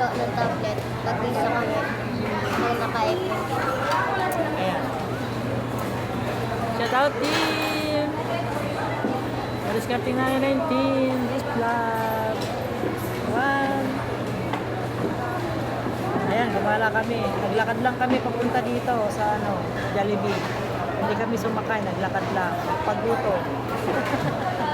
piso ng tablet. Nag-visa kami. Nung naka-iPhone. Ayan. Shout out team! Alis Karting 919, this vlog. One. Ayan, gumala kami. Naglakad lang kami papunta dito sa ano, Jollibee. Hindi kami sumakay, naglakad lang. Pagluto.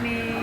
kami.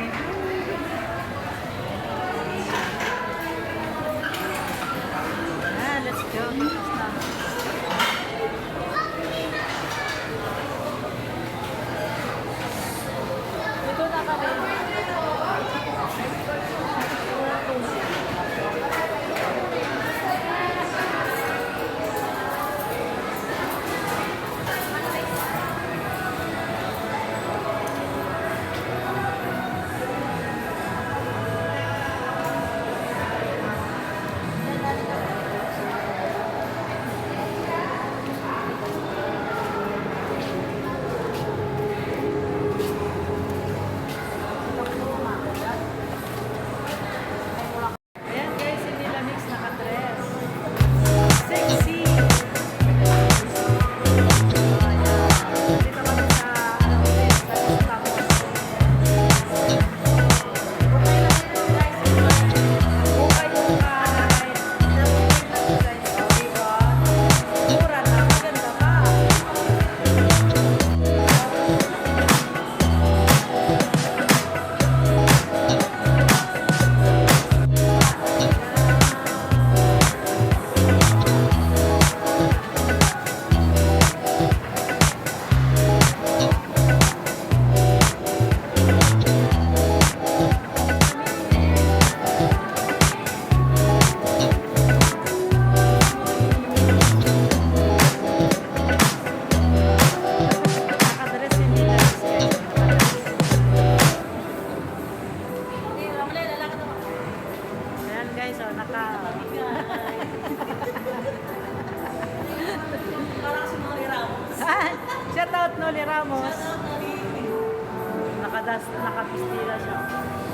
Guys, oh, naka... Shout out Noli Ramos. Nakadas, nakapistila siya.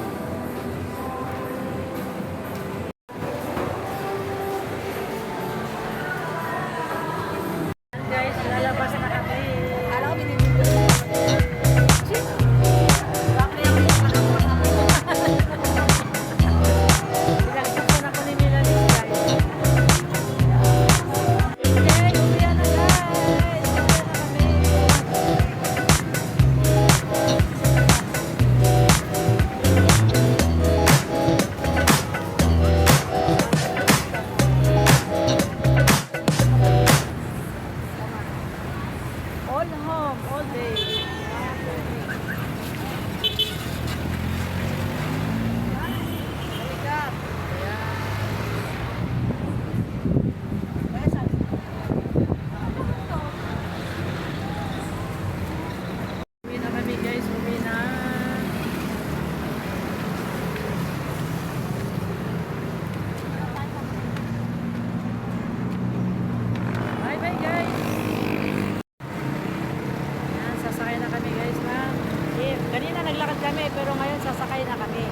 All home, all day. Pero ngayon sasakay na kami.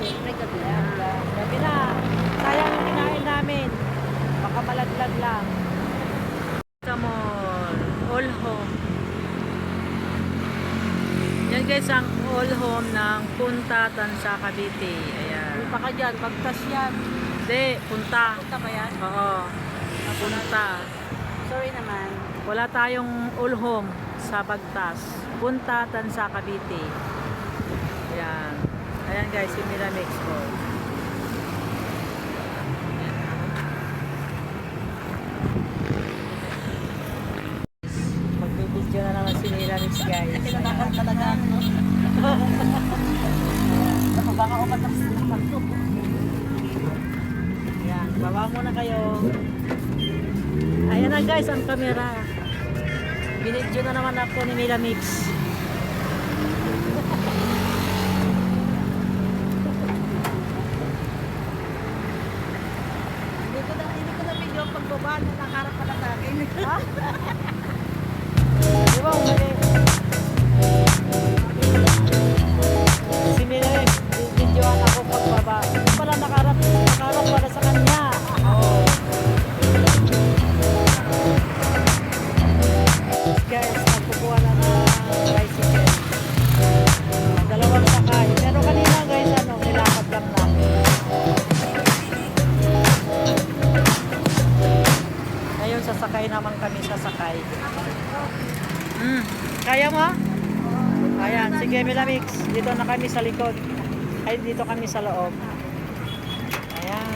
Siyempre, gabi na. Ayan, gabi na. Sayang yung kinain namin. Baka malaglag lang. Come on. All home. Yan guys ang all home ng Punta Tansa Cavite. Ayan. Punta ka dyan, bagtas yan. Hindi, punta. Punta ba yan? Oo. Punta. Sorry naman. Wala tayong ulhom sa bagtas. Punta tan sa Cavite. Ayan. Guys, yung Miramix ko. Magbibidyo na naman si Miramix guys. Kinakakal talaga. Ako baka ako matapos na ito. Ayan, baba muna kayo. Ayan na guys, ang camera. Binidyo na naman ako ni Mila Mix. Milamix. Dito na kami sa likod. Ay, dito kami sa loob. Ayan.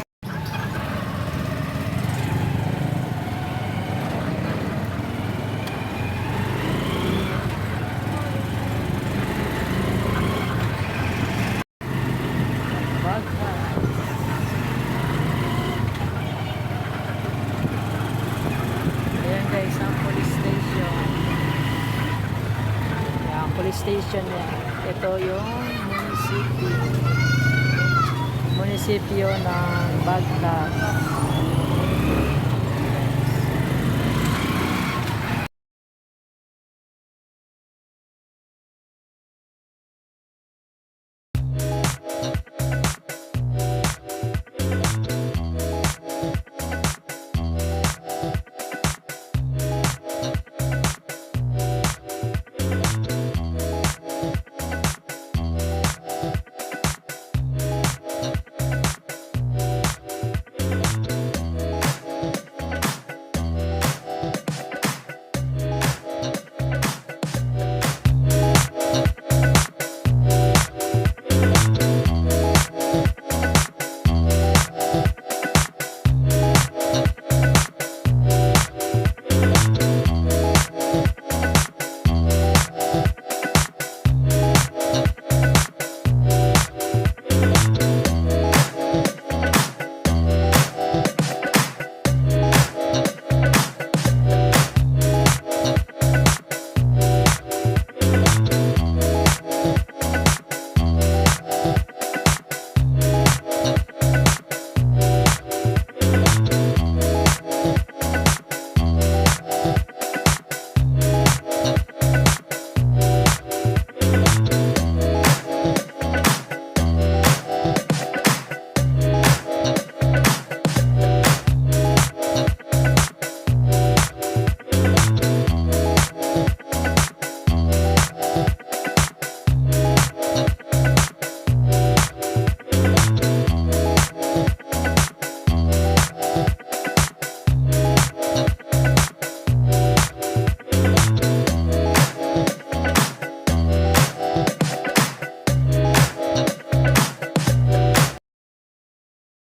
Police station niya. Ito yung munisipyo. Munisipyo ng Bagtas.